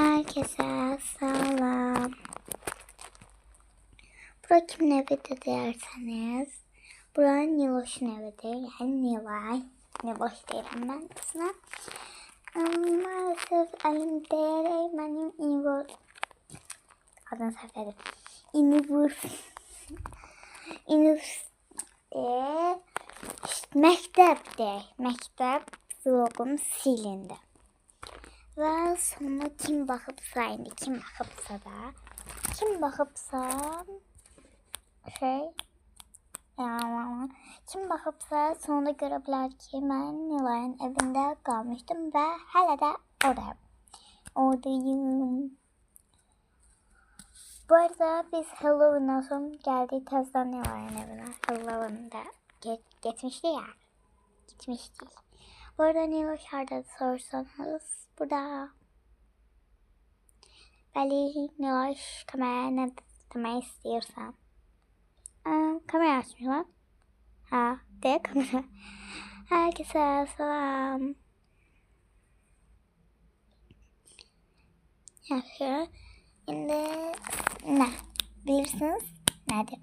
Herkese selam. Bura kimin evidir derseniz. Bura Niloş'un evidir. Yani Nilay. Niloş derim ben. Um, maalesef elimde benim İnvur... Adını söyledim. İnvur... İnvur... Eee... Məktəbdə, məktəb vlogum silindi. Və sonra kim baxıbsa indi, kim baxıbsa da, kim baxıbsa şey, kim baxıbsa sonra görə bilər ki, mən Nilayın evində qalmışdım və hələ də oradayım. Oradayım. Bu arada biz Halloween'dan sonra geldik tezden Nilay'ın evine. Halloween'da get, gitmişti ya. Gitmiştik. Bu arada Nilo şarda sorsanız burada. Belli Nilo kamera ne demek istiyorsan. Aa, kamera açmış lan. Ha, de kamera. Herkese selam. Yaşıyor. Şimdi ne? Bilirsiniz nerede?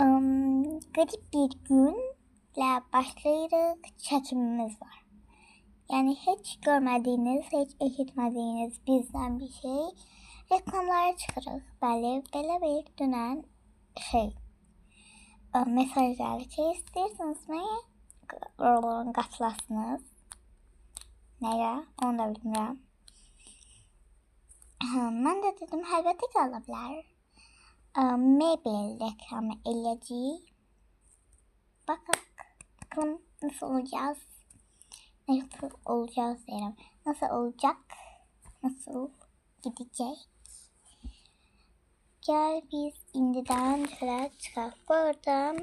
Um, garip bir günle başlayarak çekimimiz var. Yani hiç görmediğiniz, hiç işitmediğiniz bizden bir şey reklamlara çıkarız. Böyle, böyle bir dönen şey. Um, mesajlar şey istiyorsanız mi? Katılasınız. Neye? Onu da bilmiyorum. Ben de dedim elbette ki alabilir. Um, Mabel reklamı eleci. Bakın, bakalım nasıl olacağız. Nasıl olacağız derim. Nasıl olacak? Nasıl gidecek? Gel biz indiden şöyle çıkalım. Bu arada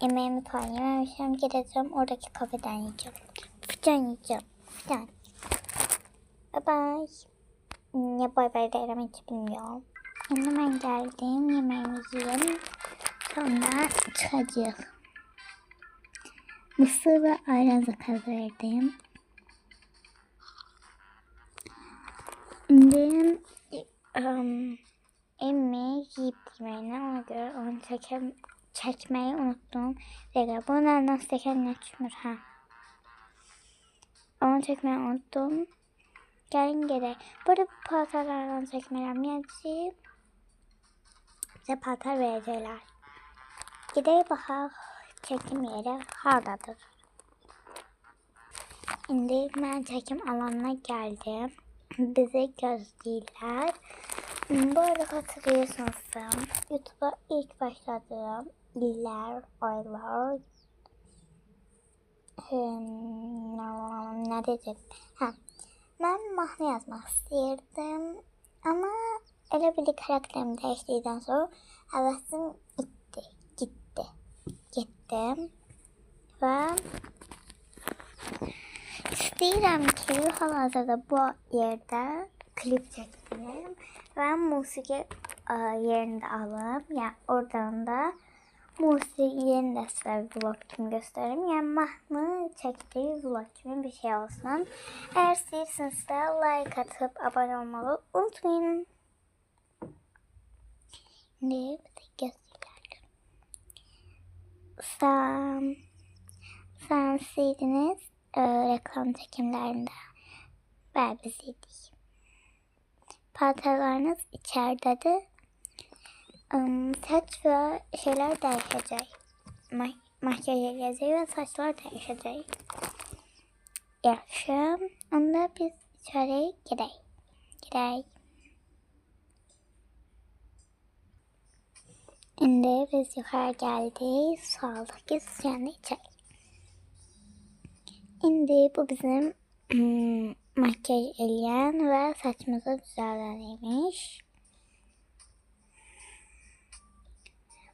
yemeğimi falan yememişim. Gideceğim oradaki kafeden yiyeceğim. Fidan yiyeceğim. Fidan. Bye bye. Ne bay bay derim hiç bilmiyorum. Hemen geldim. Yemeğimizi yiyelim. Sonra çıkacağız. Mısır ve ayran zakaz verdim. Şimdi um, emmi yiyip yemeğini ona göre onu çekem, çekmeyi unuttum. Tekrar bunu nasıl çeken ne çıkmır ha. Onu çekmeyi unuttum. Gelin gerek. Burada paltarlardan çekmelem yazayım. Bize paltar verecekler. Gidelim bakalım çekim yeri hardadır. Şimdi ben çekim alanına geldim. Bizi gözlüyorlar. Bu arada hatırlıyorsanız YouTube'a ilk başladığım iller, aylar, hmm, ne diyecek? Ha, ben mahnı yazmak istiyordum ama öyle bir karakterimi değiştirdikten sonra hevesim gittim ve istedim ki halihazırda bu yerde klip çekeyim ve musiki e, yerinde alıp yani oradan da musiki yerinde size vlog gibi göstereyim. Yani mahnı çektiği vlog gibi bir şey olsun. Eğer istiyorsanız da like atıp abone olmayı unutmayın. Ne? Sen, sen siydiniz e, reklam çekimlerinde. Ben biziydik. Paltalarınız içeridedir. Um, saç ve şeyler değişecek. Ma makyaj edecek ve saçlar değişecek. Yaxşı. Onda biz içeri gidelim. Gidelim. Şimdi biz yukarı geldik. Sağlık yani içeri. Şimdi bu bizim hmm, makyaj eleyen ve saçımızı düzenlenmiş.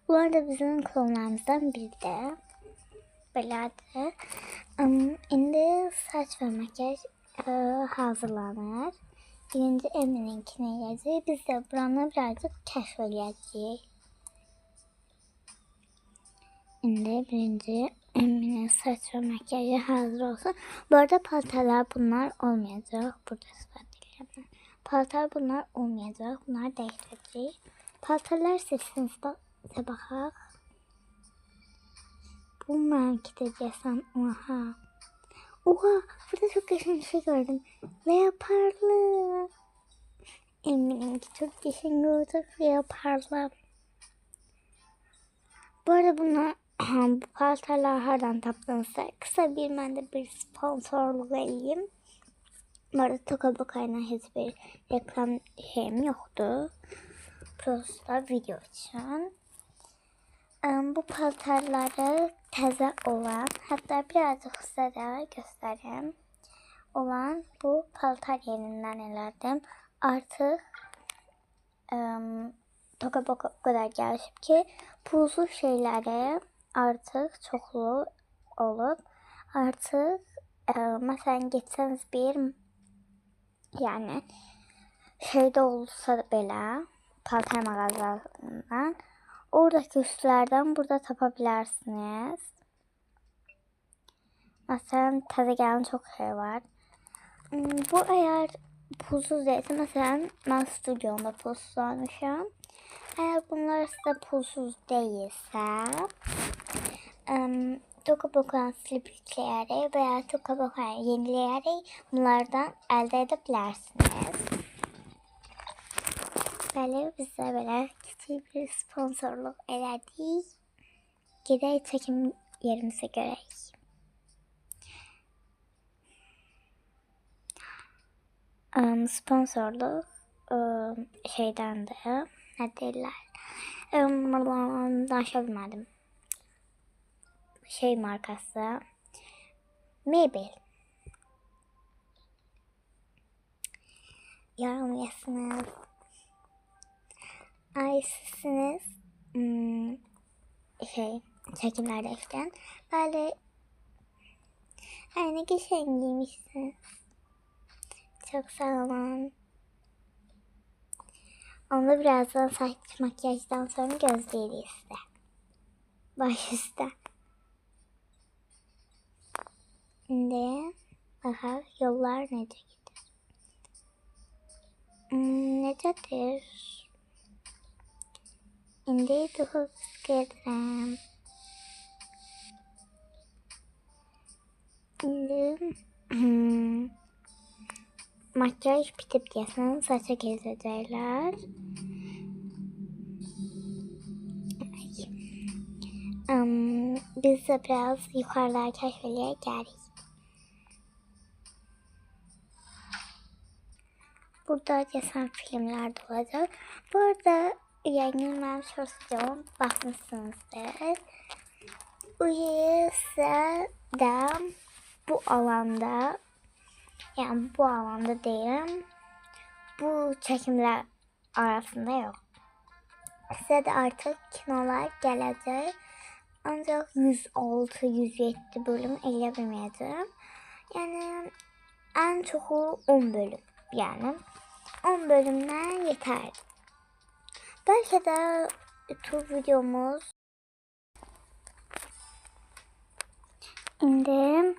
Bu arada bizim klonlarımızdan biri de Belerdi. Um, şimdi saç ve makyaj e, hazırlanır. Birinci Emin'inkine yazıyor. Biz de buranı birazcık keşfedeceğiz. Şimdi birinci Emine saç ve makyajı hazır olsun. Bu arada paltalar bunlar olmayacak. Burada sıfat diyeceğim. Paltar bunlar olmayacak. Bunlar değiştireceğiz. Paltarlar seçsinizde bakaq. Bu mənki de desem. Oha. Oha. Burada çok geçen bir şey gördüm. Leoparlı. Eminim ki çok geçen olacak leoparlı. Bu arada bunu bu paltarlar hardan tapdınızsa kısa bir ben de bir sponsorluk edeyim. Bu arada Toka Bokay'la hiçbir reklam şeyim yoktu. Prosta video için. Bu paltarları təzə olan, hatta birazcık size de göstereyim. Olan bu paltar yerinden elədim. Artık em, Toka Boka o ki pulsuz şeyleri artık çoklu olup artık e, mesela geçseniz bir yani şeyde olsa belə paltar mağazalarından oradaki üstlerden burada tapabilirsiniz. Mesela taze gelen çok şey var. Hmm, Bu eğer pulsuz değilse mesela ben stüdyomda pulsuz almışım. Eğer bunlar size pulsuz değilse um, Tokabokan slipikleyerek veya Tokabokan yenileyerek bunlardan elde edebilirsiniz. Böyle bize böyle küçük bir sponsorluk elədik. Gedək çekim yerimize görək. Um, sponsorluk um, şeyden de ne derler? Um, danışabilmedim. Şey markası. Mebel. Yorumlayasınız. Ay sizsiniz. Hmm, şey çekimlerdeyken böyle ne güzel giymişsiniz. Çok sağ olun. Onu birazdan saç makyajdan sonra gözleri iste. Baş üstte. Şimdi bakalım yollar necə gedir. Hmm, necədir? İndi duhuz gedirəm. İndi hmm, makyaj bitip gelsin saça gezecekler. Um, biz de biraz yukarıda keşfeliğe geldik. Burada geçen filmler de olacak. Bu arada yani ben sosyal bakmışsınızdır. Üyeyse de bu alanda yani bu alanda değilim. Bu çekimler arasında yok. Size de artık kinolar gelecek. Ancak 106-107 bölüm eləbilməyəcəm. Yani en çoxu 10 bölüm. Yani 10 bölümden yeter. Belki de tur videomuz Şimdi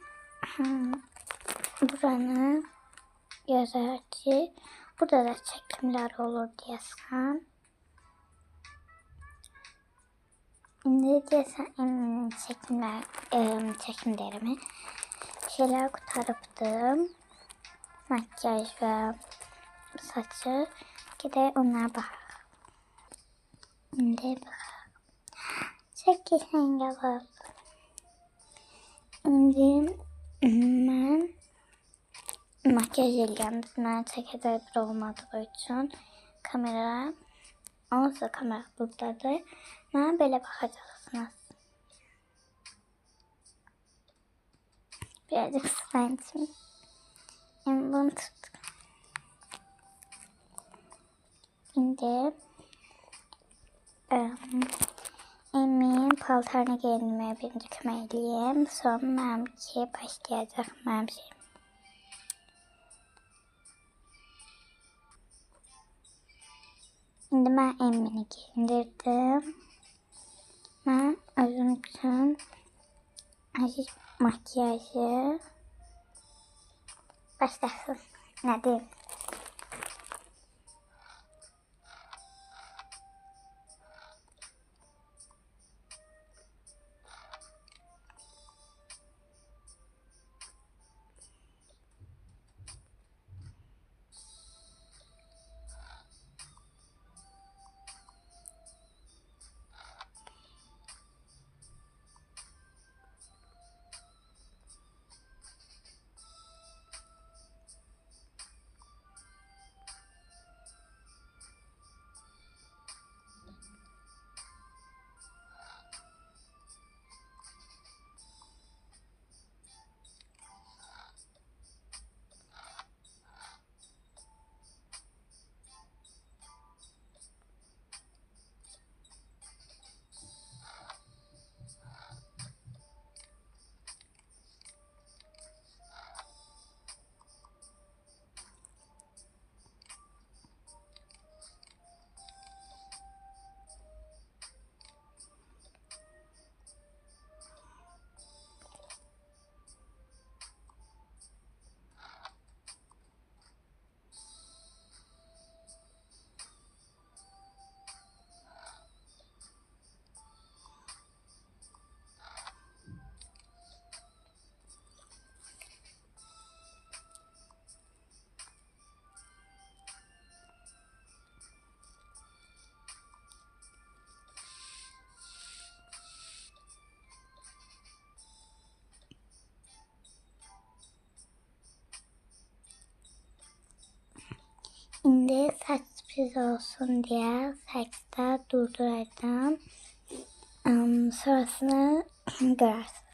buranı yazar burada da çekimler olur diyorsan. Şimdi diyorsan eminim çekimler, e, çekimlerimi şeyler kurtarıptım. Makyaj ve saçı. Gider onlara bak. Şimdi bak. Çekilsen yapalım. Şimdi ben makyaj. Mən çəkəcək bir olmadığı üçün kamera olsa kamera buradadır. Mənə belə baxacaqsınız. Birazcık sıvayım. Şimdi bunu tuttum. Şimdi um, emin paltarını giyinmeye birinci kömekliyim. Sonra mənim ki başlayacaq mənim şeyim. Şimdi ben Emini giyindirdim. Ben özüm için azıcık makyajı başlasın. Ne diyeyim? Şimdi saç sürpriz olsun diye saçta durduracağım. Um, sonrasını görürsünüz.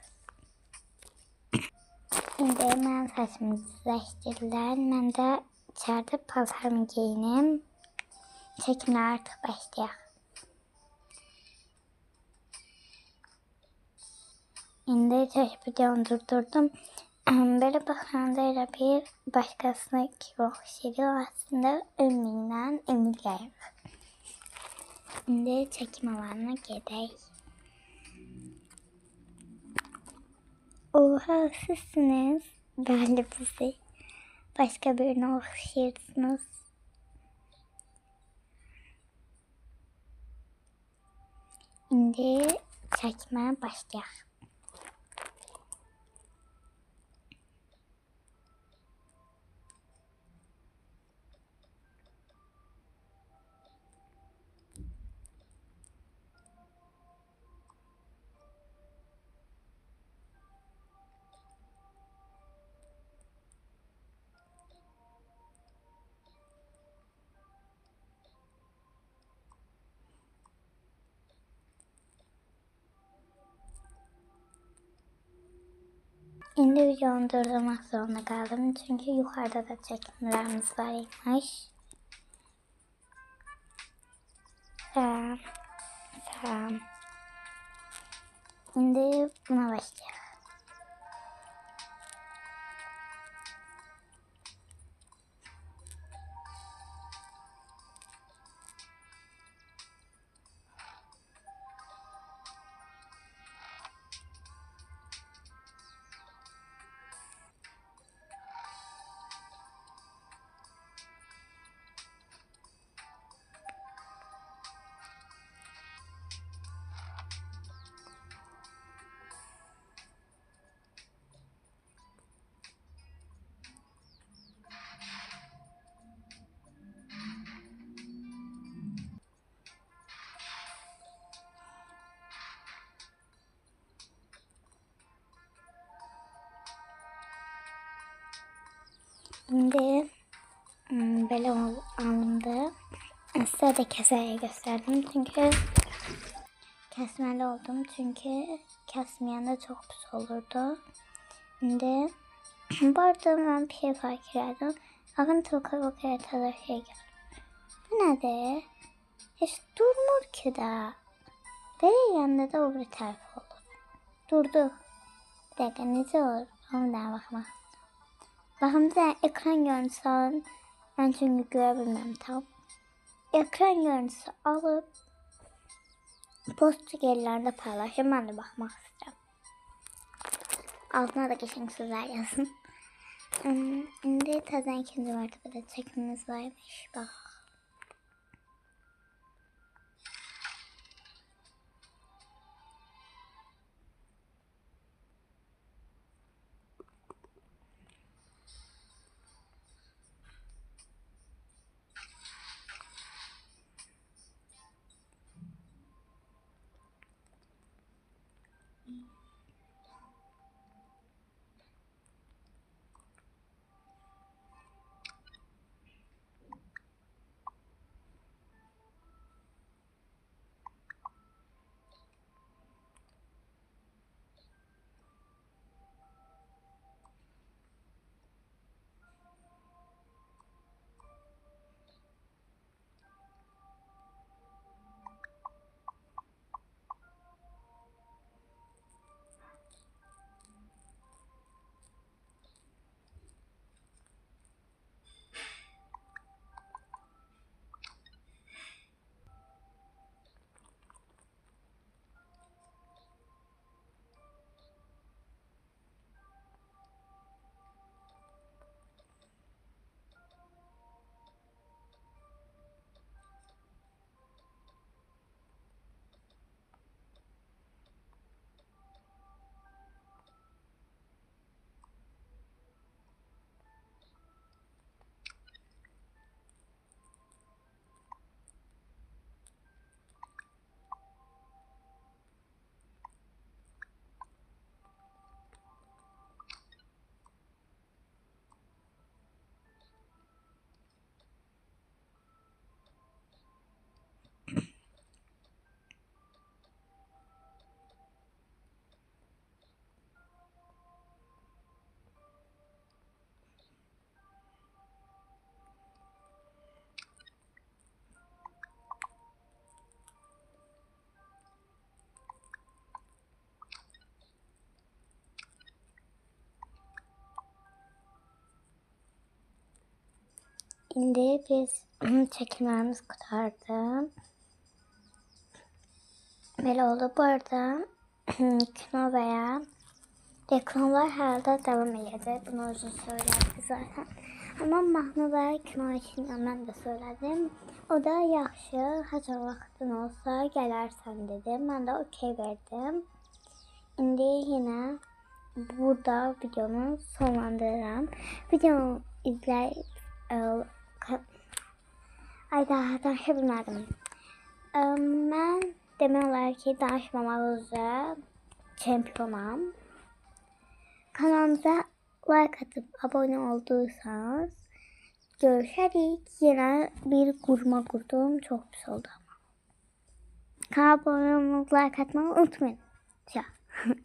Şimdi ben saçımı düzleştirdim. Ben de içeride paltarımı giyinim. Çekimler artık başlayacak. Şimdi çeşmeyi durdurdum. Böyle bakandayla bir başkasına gibi okşuyor. Aslında Ümmü'yle Emilya'yım. Şimdi çekim alanına gidelim. Oha sizsiniz. De bizi. Başka birine okşuyorsunuz. Şimdi çekmeye başlayalım. Şimdi videomu durdurmak zorunda kaldım. Çünkü yukarıda da çekimlerimiz varmış. Tamam. Tamam. Şimdi buna başlayalım. İndi hmm, belə alındı. Sizə də kəsərək göstərdim. Çünki kəsməli oldum. Çünki kəsməyəndə çox pis olurdu. İndi bu arada mən bir şey fark elədim. Ağın tılqa qoqaya təzə şey gəlir. Bu nədir? Heç durmur ki də. Belə yəndə də o bir tərəf olur. Durdu. Bir dəqiqə necə olur? Ona da baxmaq. De ekran görüntüsü. Ben çünkü görebilmem tam. Ekran görüntüsü alıp post gelirlerde paylaşın. Ben de bakmak istiyorum. Altına da geçen sözler yazın. Hmm, Şimdi tazen ikinci mertebede çekimimiz varmış. Bak. İndi biz çekimlerimiz kurtardı. Böyle oldu. Bu arada kino veya reklamlar herhalde devam edecek. Bunu uzun söyledik zaten. Ama mahnı ve kino için ben de söyledim. O da yaxşı, haca vaktin olsa gelersen dedim. Ben de okey verdim. İndi yine burada videomu sonlandırıram. E, ka- ay daha danışa bilmədim. E, Mən demək olar ki, danışmamaq üzrə çempionam. Kanalımıza like atıp abone olduysanız görüşerik. Yine bir kurma kurdum. Çok pis oldu ama. Kanala olmayı, like atmayı unutmayın. Ciao.